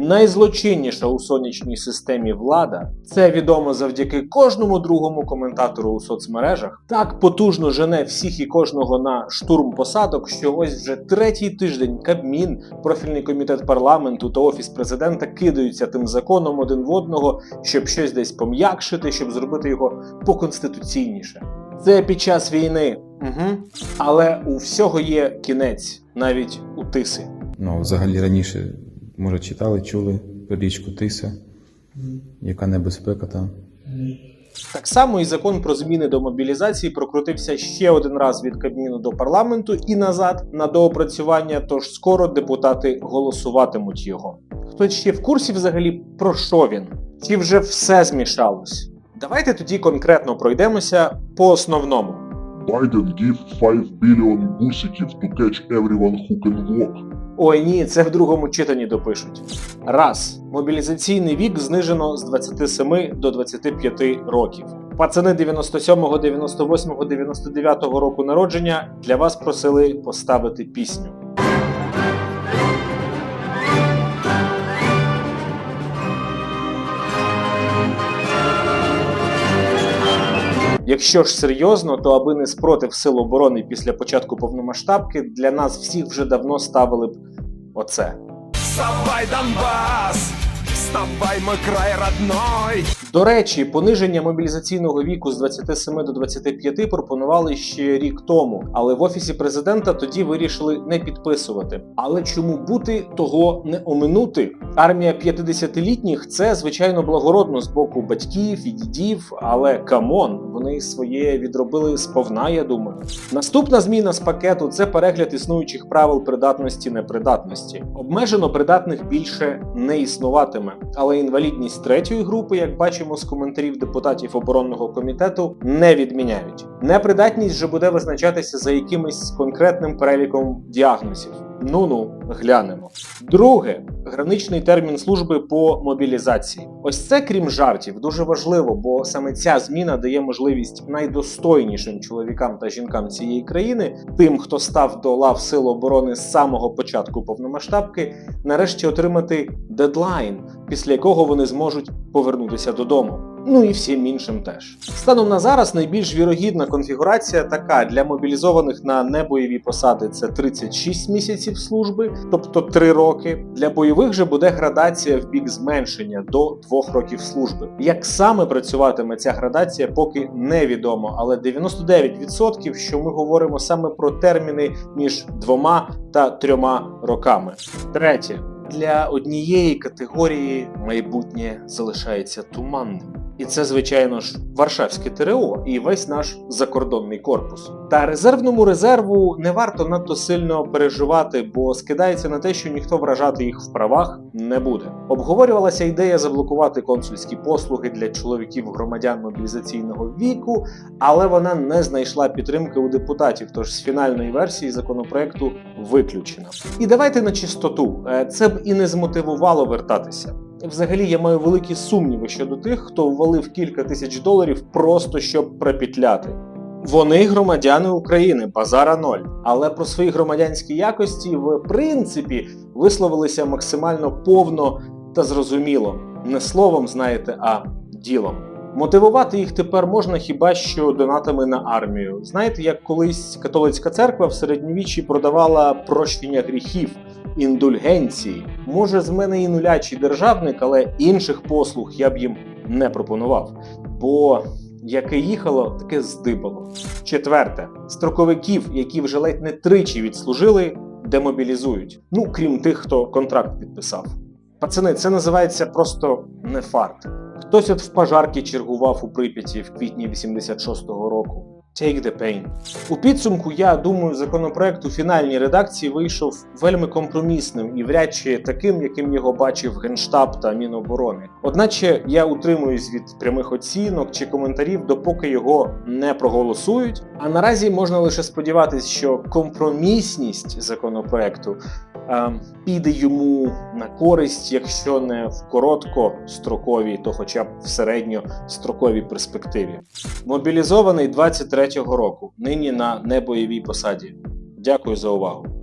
Найзлочинніша у сонячній системі влада це відомо завдяки кожному другому коментатору у соцмережах. Так потужно жене всіх і кожного на штурм посадок, що ось вже третій тиждень Кабмін, профільний комітет парламенту та офіс президента кидаються тим законом один в одного, щоб щось десь пом'якшити, щоб зробити його поконституційніше. Це під час війни, угу. але у всього є кінець, навіть у тиси. Ну, взагалі раніше, може, читали, чули про річку Тиса, яка небезпека там. Так само і закон про зміни до мобілізації прокрутився ще один раз від Кабміну до парламенту і назад на доопрацювання. Тож скоро депутати голосуватимуть його. Хтось ще в курсі взагалі про що він? Чи вже все змішалось? Давайте тоді конкретно пройдемося по основному. Biden give 5 billion гусиків to catch everyone who can walk. Ой ні, це в другому читанні допишуть. Раз. Мобілізаційний вік знижено з 27 до 25 років. Пацани 97, 98, 99 року народження для вас просили поставити пісню. Якщо ж серйозно, то аби не спротив сил оборони після початку повномасштабки, для нас всіх вже давно ставили б оце. Вставай, Донбасс! Вставай, мой край родной! До речі, пониження мобілізаційного віку з 27 до 25 пропонували ще рік тому, але в офісі президента тоді вирішили не підписувати. Але чому бути того не оминути? Армія 50-літніх це звичайно благородно з боку батьків і дідів, але камон, вони своє відробили сповна. Я думаю. Наступна зміна з пакету це перегляд існуючих правил придатності непридатності. Обмежено придатних більше не існуватиме, але інвалідність третьої групи, як бачимо з коментарів депутатів оборонного комітету, не відміняють. Непридатність же буде визначатися за якимось конкретним переліком діагнозів. Ну ну, глянемо. Друге, граничний термін служби по мобілізації. Ось це, крім жартів, дуже важливо, бо саме ця зміна дає можливість найдостойнішим чоловікам та жінкам цієї країни, тим, хто став до лав сил оборони з самого початку повномасштабки, нарешті отримати дедлайн, після якого вони зможуть повернутися додому. Ну і всім іншим теж. Станом на зараз найбільш вірогідна конфігурація така для мобілізованих на небойові посади це 36 місяців служби, тобто 3 роки. Для бойових же буде градація в бік зменшення до 2 років служби. Як саме працюватиме ця градація, поки невідомо, але 99% що ми говоримо саме про терміни між двома та трьома роками. Третє. Для однієї категорії майбутнє залишається туманним. І це, звичайно ж, Варшавське ТРО і весь наш закордонний корпус. Та резервному резерву не варто надто сильно переживати, бо скидається на те, що ніхто вражати їх в правах не буде. Обговорювалася ідея заблокувати консульські послуги для чоловіків громадян мобілізаційного віку, але вона не знайшла підтримки у депутатів, тож з фінальної версії законопроекту виключена. І давайте на чистоту, е, це б і не змотивувало вертатися. Взагалі я маю великі сумніви щодо тих, хто ввалив кілька тисяч доларів просто щоб пропітляти. Вони громадяни України, базара ноль. Але про свої громадянські якості в принципі висловилися максимально повно та зрозуміло. Не словом, знаєте, а ділом. Мотивувати їх тепер можна хіба що донатами на армію. Знаєте, як колись католицька церква в середньовіччі продавала прощення гріхів, індульгенції. Може, з мене і нулячий державник, але інших послуг я б їм не пропонував. Бо яке їхало, таке здибало. Четверте, строковиків, які вже ледь не тричі відслужили, демобілізують. Ну, крім тих, хто контракт підписав. Пацани, це називається просто не фарт. Хтось от в пожарки чергував у Прип'яті в квітні 86-го року. Take the pain. У підсумку, я думаю, законопроект у фінальній редакції вийшов вельми компромісним і вряд чи таким, яким його бачив Генштаб та Міноборони. Одначе я утримуюсь від прямих оцінок чи коментарів, допоки його не проголосують. А наразі можна лише сподіватися, що компромісність законопроекту піде йому на користь, якщо не в короткостроковій, то хоча б в середньостроковій перспективі. Мобілізований 23-го року, нині на небойовій посаді. Дякую за увагу.